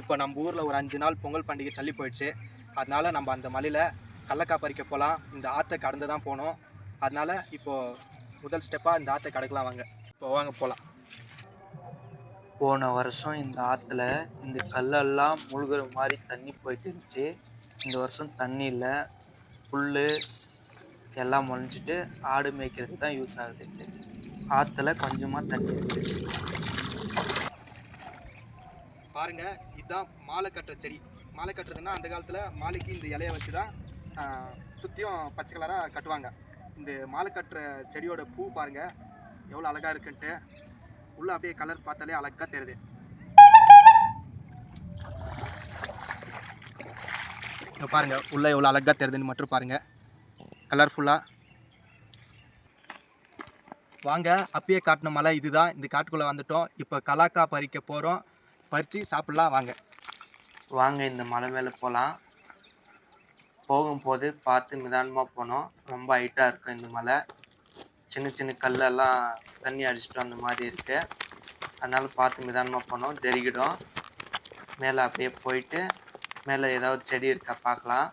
இப்போ நம்ம ஊரில் ஒரு அஞ்சு நாள் பொங்கல் பண்டிகை தள்ளி போயிடுச்சு. அதனால் நம்ம அந்த மலையில் கடலக்காய் பறிக்க போகலாம் இந்த ஆற்றை கடந்து தான் போகணும். அதனால இப்போது முதல் ஸ்டெப்பாக இந்த ஆற்றை கடக்கலாம் வாங்க. இப்போ வாங்க போகலாம் போன வருஷம் இந்த ஆற்றுல இந்த கல்லெல்லாம் முழுகிற மாதிரி தண்ணி போயிட்டு இருந்துச்சு. இந்த வருஷம் தண்ணி இல்லை. புல் எல்லாம் முளைஞ்சிட்டு ஆடு மேய்க்கிறதுக்கு தான் யூஸ் ஆகுது. ஆற்றுல கொஞ்சமாக தண்ணி இருக்குது பாருங்க இதுதான் மாலை கட்டுற செடி. மாலை கட்டுறதுன்னா அந்த காலத்தில் மாலைக்கு இந்த இலையை வச்சு தான் சுற்றியும் பச்சை கலராக கட்டுவாங்க. இந்த மாலை கட்டுற செடியோட பூ பாருங்க எவ்வளோ அழகாக இருக்குன்ட்டு. உள்ள அப்படியே கலர் பார்த்தாலே அழகாக தெரியுது. பாருங்கள் உள்ளே எவ்வளோ அழகாக தெரியுதுன்னு மட்டும் பாருங்கள் கலர்ஃபுல்லாக வாங்க அப்பயே காட்டின மலை இதுதான். இந்த காட்டுக்குள்ளே வந்துட்டோம். இப்போ கலாக்கா பறிக்க போகிறோம் பறித்து சாப்பிட்லாம் வாங்க. வாங்க இந்த மலை மேலே போகலாம் போகும்போது பார்த்து நிதானமாக போனோம். ரொம்ப ஹைட்டாக இருக்கும் இந்த மலை. சின்ன சின்ன கல்லெல்லாம் தண்ணி அடிச்சிட்டு அந்த மாதிரி இருக்குது அதனால் பார்த்து நிதானமாக போனோம். தெரிகிடும். மேலே அப்படியே போயிட்டு மேலே ஏதாவது செடி இருக்கா பார்க்கலாம்.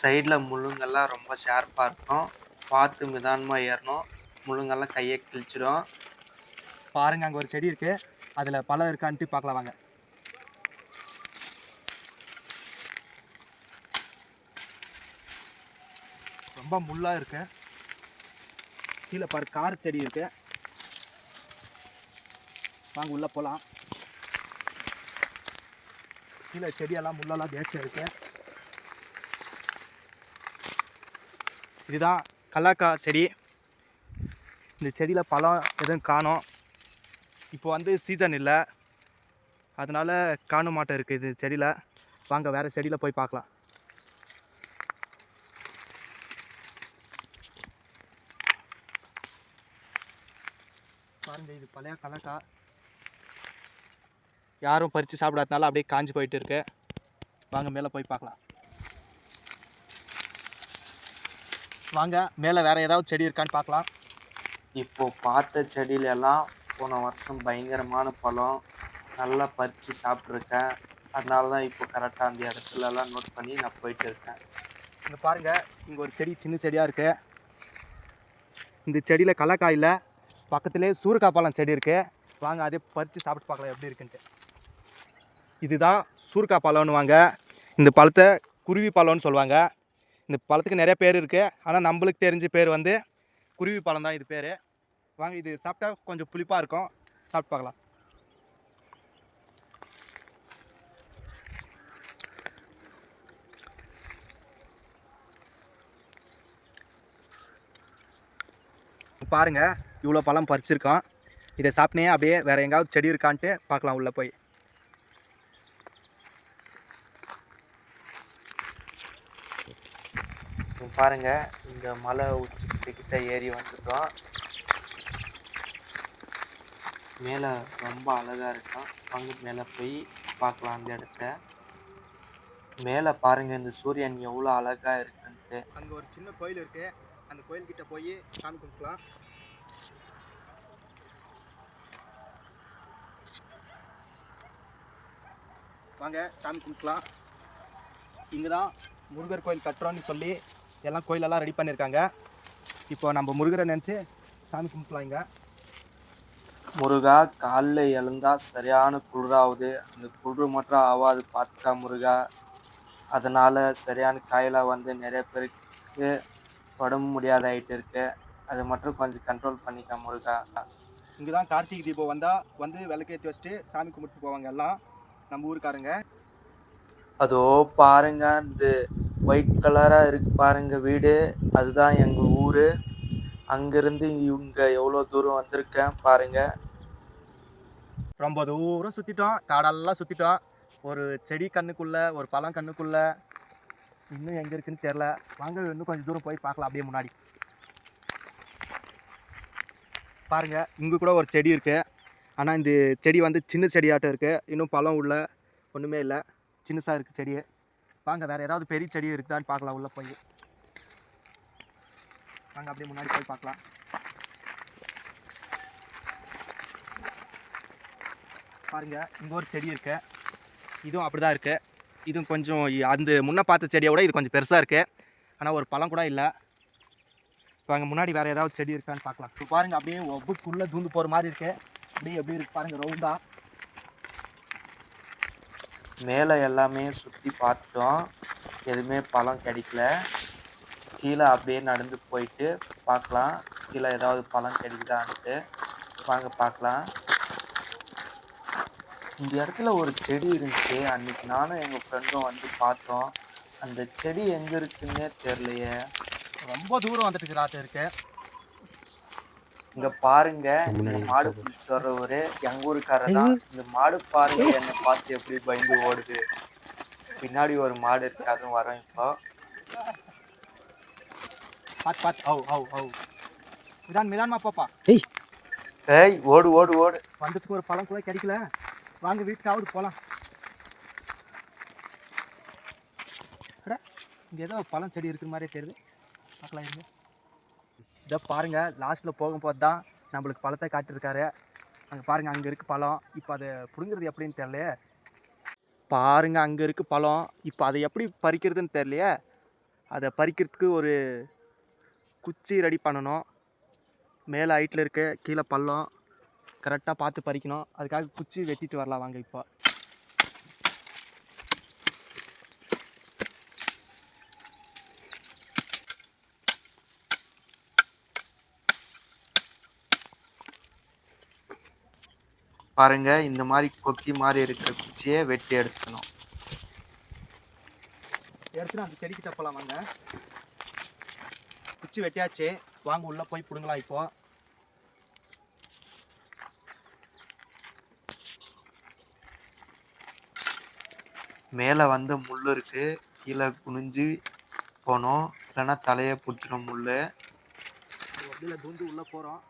சைடில் முழுங்கெல்லாம் ரொம்ப ஷார்ப்பாக இருக்கும். பார்த்து நிதானமாக ஏறணும். முள்ளுங்கெல்லாம் கையை கிழிச்சிடும். பாருங்க அங்கே ஒரு செடி இருக்கு. அதில் பழம் இருக்கான்ட்டு பார்க்கலாம் வாங்க. ரொம்ப முள்ளா இருக்கு. கீழே பாரு கார் செடி இருக்கு. வாங்க உள்ள போகலாம் கீழே செடியெல்லாம் முள்ளெல்லாம் ஜாஸ்தியாக இருக்கு. இதுதான் கலாக்கா செடி. இந்த செடியில் பழம் எதுவும் காணும். இப்போ வந்து சீசன் இல்லை. அதனால் காணும் மாட்டை இருக்குது இது செடியில். வாங்க வேறு செடியில் போய் பார்க்கலாம். பாருங்கள் இது பழைய கலக்கா. யாரும் பறித்து சாப்பிடாதனால அப்படியே காஞ்சி போயிட்டு இருக்கு. வாங்க மேலே போய் பார்க்கலாம். வாங்க மேலே வேறு ஏதாவது செடி இருக்கான்னு பார்க்கலாம். இப்போ பார்த்த செடியில எல்லாம் போன வருஷம் பயங்கரமான பழம். நல்லா பறித்து சாப்பிட்ருக்கேன் அதனால தான் இப்போ கரெக்டாக அந்த இடத்துலலாம் நோட் பண்ணி நான் போயிட்டு இருக்கேன். இங்கே பாருங்கள் இங்கே ஒரு செடி சின்ன செடியாக இருக்குது இந்த செடியில் கலக்காயில் பக்கத்துலேயே சூறுக்காய் பழம் செடி இருக்குது வாங்க அதே பறித்து சாப்பிட்டு பார்க்கலாம் எப்படி இருக்குன்ட்டு. இதுதான் சூறுக்காய் பழம்னு வாங்க. இந்த பழத்தை குருவி பழம்னு சொல்லுவாங்க. இந்த பழத்துக்கு நிறைய பேர் இருக்குது ஆனால் நம்மளுக்கு தெரிஞ்ச பேர் வந்து குருவி பழம் தான் இது பேர். வாங்க இது சாப்பிட்டா கொஞ்சம் புளிப்பாக இருக்கும். சாப்பிட்டு பார்க்கலாம். பாருங்க இவ்வளோ பழம் பறிச்சிருக்கோம். இதை சாப்பிட்டே அப்படியே வேற எங்காவது செடி இருக்கான்ட்டு பார்க்கலாம் உள்ள போய். பாருங்கள் பாருங்க இந்த மலை உச்சி கிட்ட ஏறி வந்துட்டோம். மேலே ரொம்ப அழகாக இருக்கும் அங்கே மேலே போய் பார்க்கலாம் அந்த இடத்த. மேலே பாருங்க இந்த சூரியன் எவ்வளோ அழகாக இருக்குன்ட்டு. அங்கே ஒரு சின்ன கோயில் இருக்கு. அந்த கோயில்கிட்ட போய் சாமி கும்பிடலாம். வாங்க சாமி கும்பிடலாம். இங்கே தான் முருகர் கோயில் கட்டுறோன்னு சொல்லி எல்லாம் கோயிலெல்லாம் ரெடி பண்ணியிருக்காங்க இப்போ நம்ம முருகரை நினச்சி சாமி கும்பிடலாம் இங்கே. முருகா காலைல எழுந்தா சரியான குளிராகுது அந்த குளிர் மட்டும் ஆகாது பார்த்துக்கா முருகா. அதனால் சரியான காயலாக வந்து நிறைய பேருக்கு உடம்பு முடியாத ஆகிட்டு இருக்கு. அது மட்டும் கொஞ்சம் கண்ட்ரோல் பண்ணிக்கா முருகா. இங்கே தான் கார்த்திகை தீபம் வந்தால் வந்து விளக்கேற்றி வச்சுட்டு சாமி கும்பிட்டு போவாங்க எல்லாம். நம்ம ஊருக்காரங்க. அதோ பாருங்க இந்த ஒயிட் கலராக இருக்கு பாருங்க வீடு. அதுதான் எங்கள் ஊர். அங்கேருந்து இவங்க எவ்வளோ தூரம் வந்திருக்கேன் பாருங்க. ரொம்ப தூரம் சுற்றிட்டோம் காடெல்லாம் சுற்றிட்டோம் ஒரு செடி கண்ணுக்குள்ளே ஒரு பழம் கண்ணுக்குள்ளே. இன்னும் எங்கே இருக்குன்னு தெரில வாங்க இன்னும் கொஞ்சம் தூரம் போய் பார்க்கலாம் அப்படியே முன்னாடி. பாருங்க இங்கே கூட ஒரு செடி இருக்குது ஆனால் இந்த செடி வந்து சின்ன செடியாட்டம் இருக்குது இன்னும் பழம் உள்ள ஒன்றுமே இல்லை. சின்னசாக இருக்குது செடி வாங்க வேறு ஏதாவது பெரிய செடி இருக்குதான்னு பார்க்கலாம் உள்ளே போய். வாங்க அப்படியே முன்னாடி போய் பார்க்கலாம். பாருங்கள் இங்கே ஒரு செடி இருக்கு. இதுவும் அப்படி தான் இருக்குது இதுவும் கொஞ்சம் அந்த முன்னே பார்த்த செடியை விட இது கொஞ்சம் பெருசாக இருக்குது ஆனால் ஒரு பழம் கூட இல்லை. இப்போ அங்கே முன்னாடி வேறு ஏதாவது செடி இருக்கான்னு பார்க்கலாம். இப்போ பாருங்க அப்படியே ஒவ்வொருக்குள்ளே தூந்து போகிற மாதிரி இருக்குது அப்படியே எப்படி இருக்குது பாருங்கள் ரவுண்டாக மேலே எல்லாமே சுற்றி பார்த்துட்டோம். எதுவுமே பழம் கிடைக்கல. கீழே அப்படியே நடந்து போயிட்டு பார்க்கலாம். கீழே ஏதாவது பழம் கிடைக்குதான்ட்டு. வாங்க பார்க்கலாம். இந்த இடத்துல ஒரு செடி இருந்துச்சு. அன்னைக்கு நானும் எங்கள் ஃப்ரெண்டும் வந்து பார்த்தோம். அந்த செடி எங்கே இருக்குன்னே தெரியலையே. ரொம்ப தூரம் வந்துட்டு இருக்கிறாட்டு இருக்கு. இங்க பாருங்க இந்த மாடு பிடிச்சிட்டு வர்றவரு எங்க ஊருக்காரர் தான். இந்த மாடு பாருங்க என்னை பார்த்து எப்படி பயந்து ஓடுது. பின்னாடி ஒரு மாடு இருக்கு அதுவும் வரோம் இப்போ. பார்த்து பார்த்து ஓ ஓ ஓ மிதான் மிதான்மா பாப்பா. ஏய் ஓடு ஓடு ஓடு. வந்ததுக்கு ஒரு பழம் கூட கிடைக்கல. வாங்க வீட்டுக்காவது போகலாம் இங்கே ஏதோ பழம் செடி இருக்கிற மாதிரியே தெரியுது. பார்க்கலாம் இருங்க. இதை பாருங்கள் லாஸ்ட்டில் போகும்போது தான் நம்மளுக்கு பழத்தை காட்டியிருக்காரு. அங்கே பாருங்கள் அங்கே இருக்குது பழம். இப்போ அதை பிடுங்குறது எப்படின்னு தெரியல பாருங்கள் அங்கே இருக்குது பழம். இப்போ அதை எப்படி பறிக்கிறதுன்னு தெரியலையே. அதை பறிக்கிறதுக்கு ஒரு குச்சி ரெடி பண்ணணும். மேலே ஹைட்டில் இருக்க கீழே பள்ளம். கரெக்டாக பார்த்து பறிக்கணும். அதுக்காக குச்சி வெட்டிட்டு வரலாம் வாங்க இப்போ. பாருங்க இந்த மாதிரி கொக்கி மாதிரி இருக்கிற குச்சியை வெட்டி எடுத்துக்கணும். எடுத்துட்டு அந்த செடிக்கிட்ட போகலாம் வாங்க. குச்சி வெட்டியாச்சு. வாங்க உள்ளே போய் பிடுங்கலாம் இப்போ. மேலே வந்து முள் இருக்கு. கீழே குனிஞ்சு போகணும் இல்லைன்னா தலையை பிடிச்சிடும் முள் வண்டியில் தூந்து உள்ளே போகிறோம்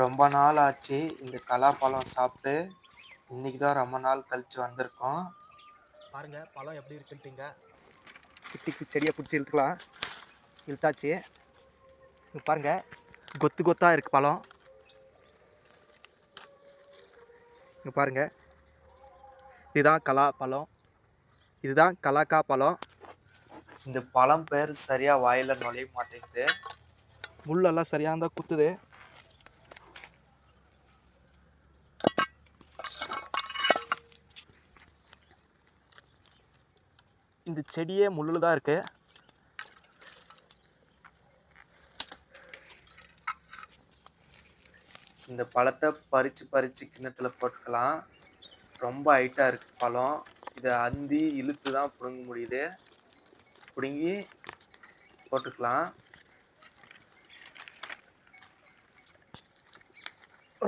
ரொம்ப நாள் ஆச்சு இந்த கலாப்பழம் சாப்பிட்டு. இன்னைக்கு தான் ரொம்ப நாள் கழிச்சு வந்திருக்கோம். பாருங்க பழம் எப்படி இருக்குன்ட்டுங்க? குத்திக்கு செடியை பிடிச்சி இழுத்துக்கலாம். இழுத்தாச்சு. இங்க பாருங்க கொத்து கொத்தா இருக்கு பழம். இங்க பாருங்க. இதுதான் கலா பழம் இதுதான் கலாக்கா பழம். இந்த பழம் பேர் சரியா வாயில நுழைய மாட்டேங்குது. முள்ளெல்லாம் சரியாக இருந்தால் குத்துது. இந்த செடியே முள்ளில் தான் இருக்கு. இந்த பழத்தை பறிச்சு பறிச்சு கிண்ணத்துல போட்டுக்கலாம். ரொம்ப ஹைட்டா இருக்கு பழம். இதை அந்தி இழுத்து தான் பிடுங்க முடியுது. பிடுங்கி போட்டுக்கலாம்.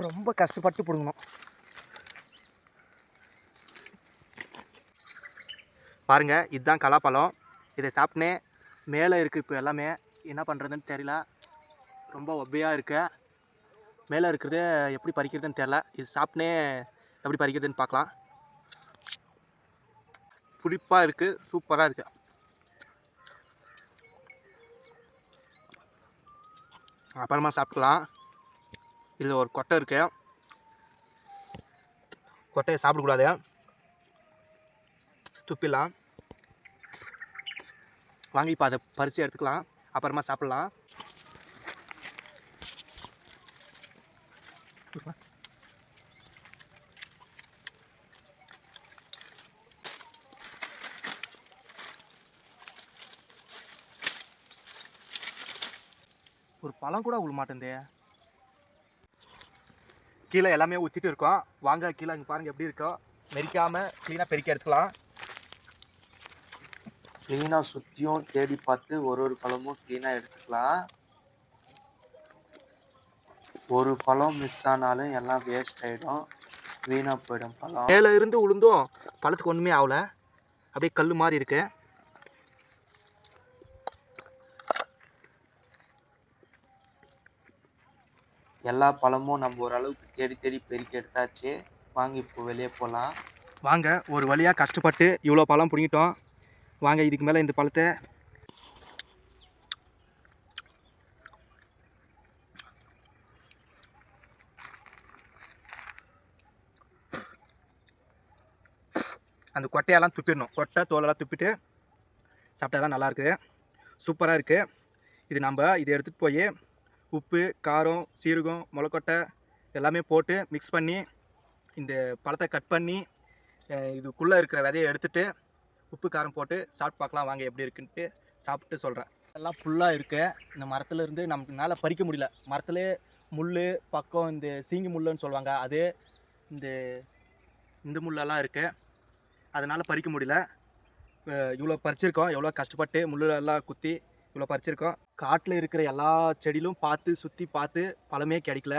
ரொம்ப கஷ்டப்பட்டு பிடுங்கணும். பாருங்க இதுதான் கலாப்பழம். இதை சாப்பிட்டே மேலே இருக்குது இப்போ எல்லாமே. என்ன பண்ணுறதுன்னு தெரியல. ரொம்ப ஒப்பையாக இருக்கு. மேலே இருக்கிறது எப்படி பறிக்கிறதுன்னு தெரியல. இது சாப்பிட்டே எப்படி பறிக்கிறதுன்னு பார்க்கலாம் புளிப்பாக இருக்குது சூப்பராக இருக்குது அப்புறமா சாப்பிட்லாம் இதில் ஒரு கொட்டை இருக்கு. கொட்டையை சாப்பிடக்கூடாது. துப்பிடலாம். வாங்கி இப்போ அதை பறித்து எடுத்துக்கலாம். அப்புறமா சாப்பிட்லாம். ஒரு பழம் கூட உள்ள மாட்டேந்தே கீழே எல்லாமே ஊற்றிட்டு இருக்கோம். வாங்க கீழே இங்கே பாருங்கள் எப்படி இருக்கோ. மெரிக்காமல் க்ளீனாக பெருக்கி எடுத்துக்கலாம். க்ளீனாக சுற்றியும் தேடி பார்த்து ஒரு ஒரு பழமும் க்ளீனாக எடுத்துக்கலாம். ஒரு பழம் மிஸ் ஆனாலும் எல்லாம் வேஸ்ட் ஆகிடும் வீணாக போயிடும் பழம். மேலே இருந்து உளுந்தும் பழத்துக்கு ஒன்றுமே ஆகல. அப்படியே கல் மாதிரி இருக்கு. எல்லா பழமும் நம்ம ஓரளவுக்கு தேடி தேடி பெருக்கி எடுத்தாச்சு. வாங்கி இப்போ வெளியே போகலாம் வாங்க ஒரு வழியாக கஷ்டப்பட்டு இவ்வளோ பழம் பிடிங்கிட்டோம். வாங்க இதுக்கு மேலே இந்த பழத்தை அந்த கொட்டையெல்லாம் துப்பிடணும். கொட்டை தோலெல்லாம் துப்பிட்டு சாப்பிட்டா தான் நல்லா இருக்குது சூப்பராக இருக்குது இது நம்ம இதை எடுத்துகிட்டு போய் உப்பு காரம் சீரகம் முளைக்கொட்டை எல்லாமே போட்டு மிக்ஸ் பண்ணி இந்த பழத்தை கட் பண்ணி இதுக்குள்ளே இருக்கிற விதையை எடுத்துகிட்டு உப்பு காரம் போட்டு சாப்பிட்டு பார்க்கலாம். வாங்க எப்படி இருக்குன்ட்டு சாப்பிட்டு சொல்கிறேன் எல்லாம் ஃபுல்லாக இருக்கு. இந்த மரத்தில் இருந்து நம்மளால பறிக்க முடியல. மரத்தில் முள் பக்கம் இந்த சீங்கி முள்ளுன்னு சொல்லுவாங்க. அது இந்த இந்த முள்ளெல்லாம் இருக்குது அதனால் பறிக்க முடியல. இவ்வளோ பறிச்சிருக்கோம். எவ்வளோ கஷ்டப்பட்டு முள்ளெல்லாம் குத்தி இவ்வளோ பறிச்சிருக்கோம். காட்டில் இருக்கிற எல்லா செடியிலும் பார்த்து சுற்றி பார்த்து பழமே கிடைக்கல.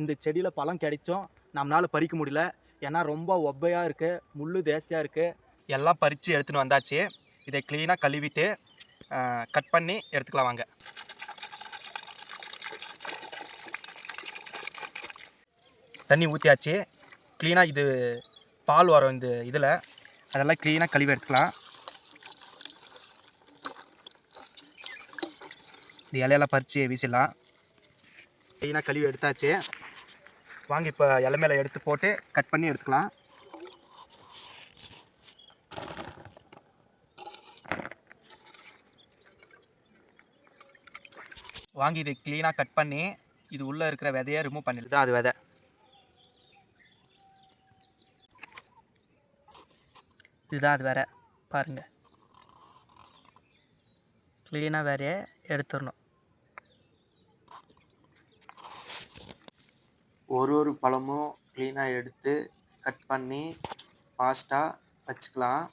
இந்த செடியில் பழம் கிடைச்சும் நம்மளால் பறிக்க முடியல. ஏன்னா ரொம்ப ஒப்பையாக இருக்குது முள் தேசியாக இருக்குது எல்லாம் பறித்து எடுத்துன்னு வந்தாச்சு. இதை க்ளீனாக கழுவிட்டு கட் பண்ணி எடுத்துக்கலாம் வாங்க. தண்ணி ஊற்றியாச்சு க்ளீனாக இது பால் வரும் இந்த இதில். அதெல்லாம் க்ளீனாக கழுவி எடுத்துக்கலாம். இந்த இலையெல்லாம் பறித்து வீசிடலாம். க்ளீனாக கழுவி எடுத்தாச்சு. வாங்க இப்போ இலை மேலே எடுத்து போட்டு கட் பண்ணி எடுத்துக்கலாம். வாங்கி இதை க்ளீனாக கட் பண்ணி இது உள்ளே இருக்கிற விதையை ரிமூவ் பண்ணிடுது அது விதை. இதுதான் அது வேற பாருங்கள் க்ளீனாக வேறைய எடுத்துடணும். ஒரு ஒரு பழமும் க்ளீனாக எடுத்து கட் பண்ணி ஃபாஸ்ட்டாக வச்சுக்கலாம்.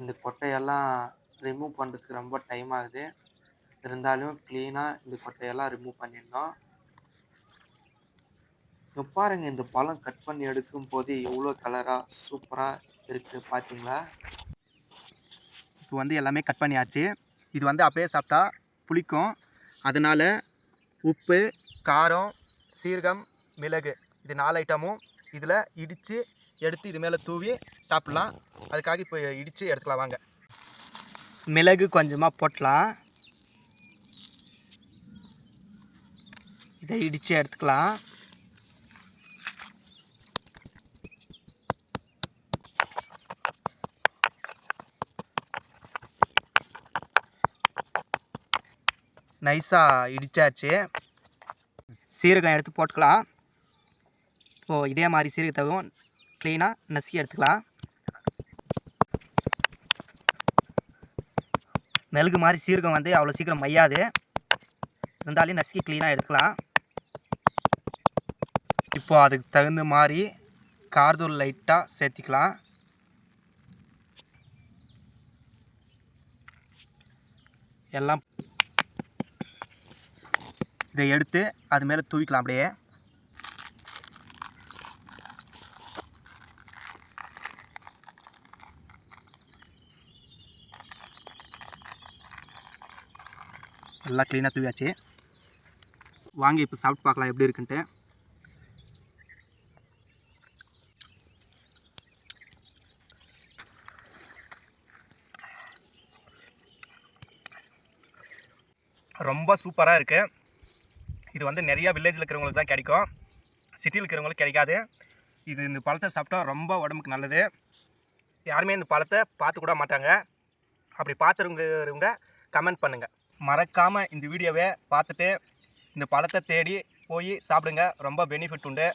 இந்த கொட்டையெல்லாம் ரிமூவ் பண்ணுறதுக்கு ரொம்ப டைம் ஆகுது. இருந்தாலும் க்ளீனாக இந்த கொட்டையெல்லாம் ரிமூவ் பண்ணிடணும். இப்போ பாருங்க இந்த பழம் கட் பண்ணி எடுக்கும் போது எவ்வளோ கலராக சூப்பராக இருக்குது பார்த்தீங்களா இப்போ வந்து எல்லாமே கட் பண்ணியாச்சு. இது வந்து அப்படியே சாப்பிட்டா புளிக்கும். அதனால் உப்பு காரம் சீரகம் மிளகு இது நாலு ஐட்டமும் இதில் இடித்து எடுத்து இது மேலே தூவி சாப்பிட்லாம். அதுக்காக இப்போ இடித்து எடுத்துக்கலாம் வாங்க. மிளகு கொஞ்சமாக போட்டலாம். இதை இடித்து எடுத்துக்கலாம். நைஸாக இடித்தாச்சு சீரகம் எடுத்து போட்டுக்கலாம். இப்போது இதே மாதிரி சீரகத்தவும் க்ளீனாக நசுக்கி எடுத்துக்கலாம். மெழுகு மாதிரி சீரகம் வந்து அவ்வளோ சீக்கிரம் மையாது. இருந்தாலும் நசுக்கி க்ளீனாக எடுத்துக்கலாம். இப்போ அதுக்கு தகுந்த மாதிரி கார்தூள் லைட்டாக சேர்த்திக்கலாம். எல்லாம் இதை எடுத்து அது மேலே தூவிக்கலாம் அப்படியே. நல்லா க்ளீனாக தூவியாச்சு. வாங்கி இப்போ சாப்பிட்டு பார்க்கலாம் எப்படி இருக்குன்ட்டு. ரொம்ப சூப்பராக இருக்குது இது வந்து நிறையா வில்லேஜில் இருக்கிறவங்களுக்கு தான் கிடைக்கும். சிட்டியில் இருக்கிறவங்களுக்கு கிடைக்காது. இது இந்த பழத்தை சாப்பிட்டா ரொம்ப உடம்புக்கு நல்லது. யாருமே இந்த பழத்தை பார்த்து கூட மாட்டாங்க. அப்படி பார்த்துருங்கிறவங்க கமெண்ட் பண்ணுங்கள் மறக்காமல் இந்த வீடியோவை பார்த்துட்டு இந்த பழத்தை தேடி போய் சாப்பிடுங்க. ரொம்ப பெனிஃபிட் உண்டு.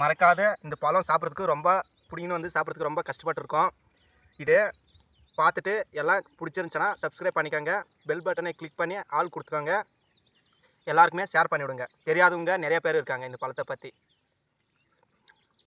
மறக்காத இந்த பழம் சாப்பிட்றதுக்கு ரொம்ப பிடிங்கன்னு வந்து சாப்பிட்றதுக்கு ரொம்ப கஷ்டப்பட்டுருக்கோம். இதே பார்த்துட்டு எல்லாம் பிடிச்சிருந்துச்சுன்னா சப்ஸ்கிரைப் பண்ணிக்கோங்க. பெல் பட்டனை கிளிக் பண்ணி ஆள் கொடுத்துக்கோங்க. எல்லாருக்குமே ஷேர் பண்ணிவிடுங்க. தெரியாதவங்க நிறைய பேர் இருக்காங்க இந்த பழத்தை பற்றி